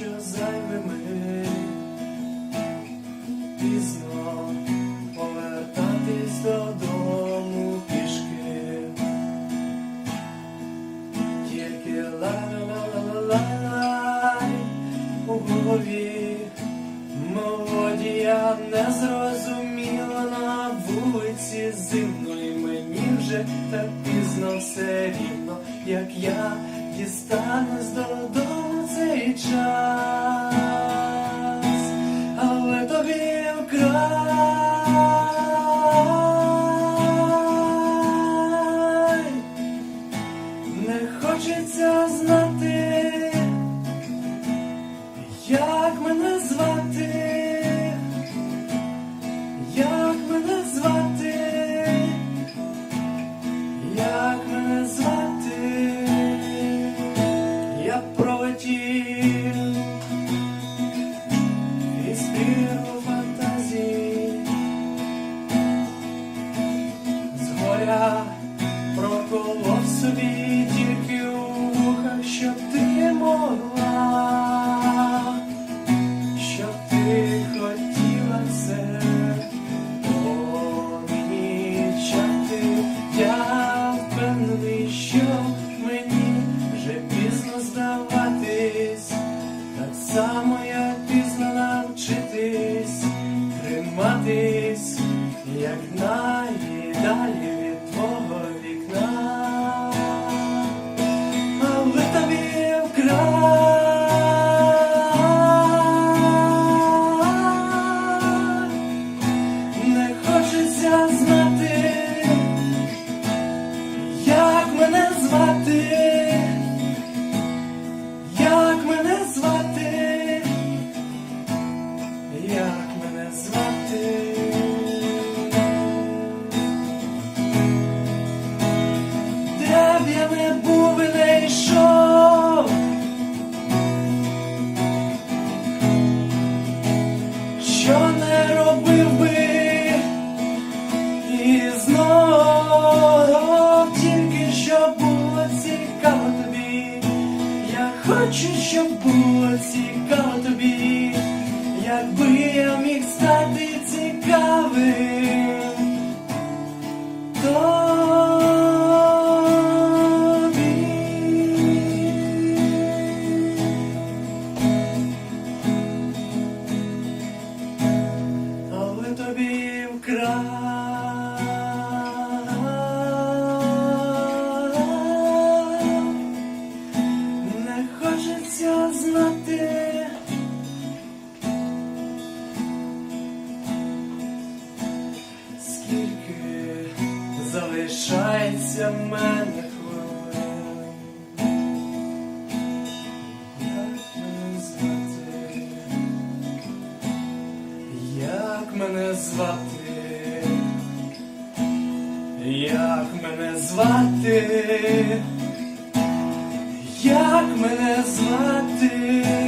що зайвими пізно повертатись додому пішки. Тільки ла-ла-ла-ла-ла-лай у голові мелодія незрозуміла на вулиці зимно і мені вже так пізно все рівно, як я дістанусь додому хочу, щоб було цікаво тобі, якби я міг стати цікавим. Тобі. але тобі вкрай залишається в мене хвилин, як мене звати? Як мене звати? Як мене звати? Як мене звати?